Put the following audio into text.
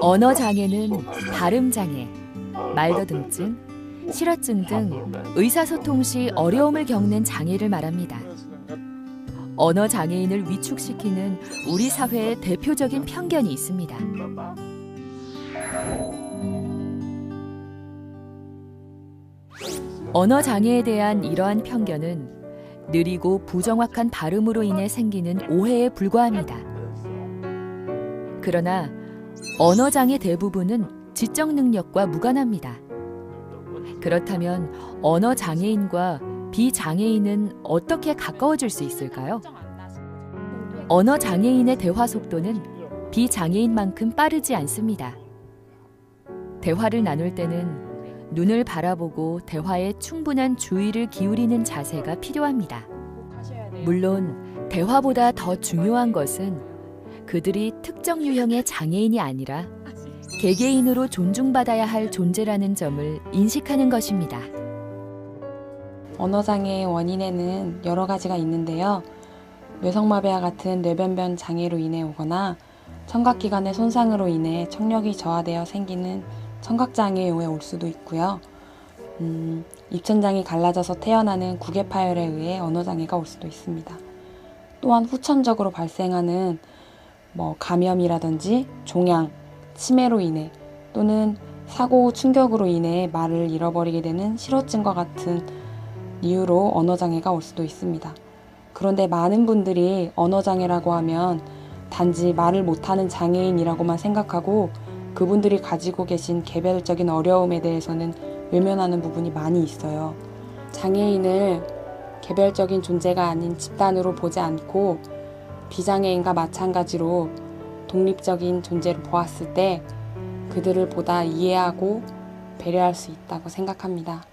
언어 장애는 발음 장애, 말더듬증, 실어증 등 의사소통 시 어려움을 겪는 장애를 말합니다. 언어 장애인을 위축시키는 우리 사회의 대표적인 편견이 있습니다. 언어 장애에 대한 이러한 편견은 느리고 부정확한 발음으로 인해 생기는 오해에 불과합니다. 그러나 언어 장애 대부분은 지적 능력과 무관합니다. 그렇다면 언어 장애인과 비장애인은 어떻게 가까워질 수 있을까요? 언어 장애인의 대화 속도는 비장애인만큼 빠르지 않습니다. 대화를 나눌 때는 눈을 바라보고 대화에 충분한 주의를 기울이는 자세가 필요합니다. 물론 대화보다 더 중요한 것은 그들이 특정 유형의 장애인이 아니라 개개인으로 존중받아야 할 존재라는 점을 인식하는 것입니다. 언어장애의 원인에는 여러 가지가 있는데요. 뇌성마비와 같은 뇌변변 장애로 인해 오거나 청각기관의 손상으로 인해 청력이 저하되어 생기는 청각장애에 올 수도 있고요. 음, 입천장이 갈라져서 태어나는 구개파열에 의해 언어장애가 올 수도 있습니다. 또한 후천적으로 발생하는 뭐 감염이라든지 종양, 치매로 인해 또는 사고 충격으로 인해 말을 잃어버리게 되는 실어증과 같은 이유로 언어장애가 올 수도 있습니다. 그런데 많은 분들이 언어장애라고 하면 단지 말을 못하는 장애인이라고만 생각하고 그분들이 가지고 계신 개별적인 어려움에 대해서는 외면하는 부분이 많이 있어요. 장애인을 개별적인 존재가 아닌 집단으로 보지 않고 비장애인과 마찬가지로 독립적인 존재로 보았을 때 그들을 보다 이해하고 배려할 수 있다고 생각합니다.